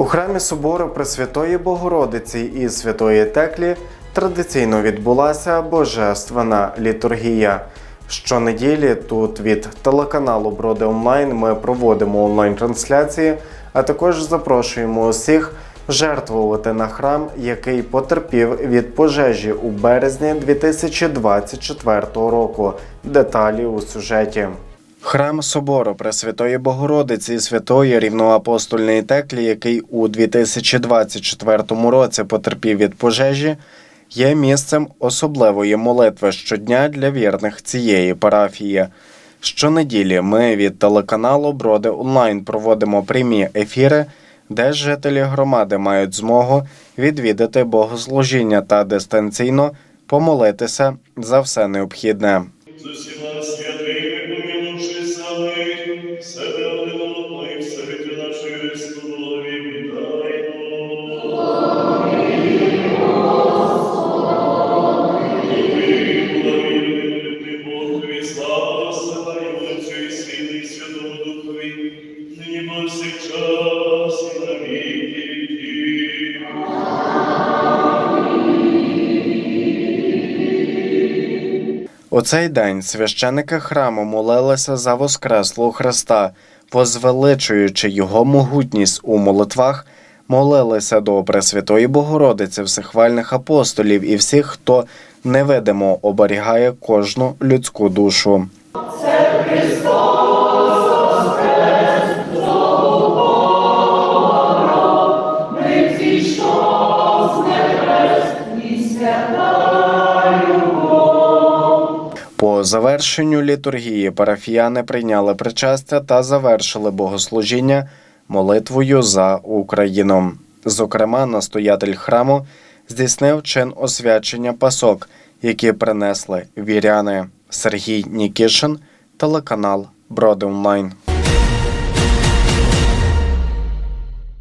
У храмі собору Пресвятої Богородиці і Святої Теклі традиційно відбулася божественна літургія. Щонеділі тут від телеканалу Броди Онлайн ми проводимо онлайн-трансляції, а також запрошуємо усіх жертвувати на храм, який потерпів від пожежі у березні 2024 року. Деталі у сюжеті. Храм собору Пресвятої Богородиці і Святої Рівноапостольної Теклі, який у 2024 році потерпів від пожежі, є місцем особливої молитви щодня для вірних цієї парафії. Щонеділі ми від телеканалу Броди Онлайн проводимо прямі ефіри, де жителі громади мають змогу відвідати богослужіння та дистанційно помолитися за все необхідне. У цей день священики храму молилися за Воскреслого Христа, возвеличуючи його могутність у молитвах, молилися до Пресвятої Богородиці, всехвальних апостолів і всіх, хто невидимо оберігає кожну людську душу. Завершенню літургії парафіяни прийняли причастя та завершили богослужіння молитвою за Україну. Зокрема, настоятель храму здійснив чин освячення пасок, які принесли віряни Сергій Нікішин, телеканал Броди Онлайн.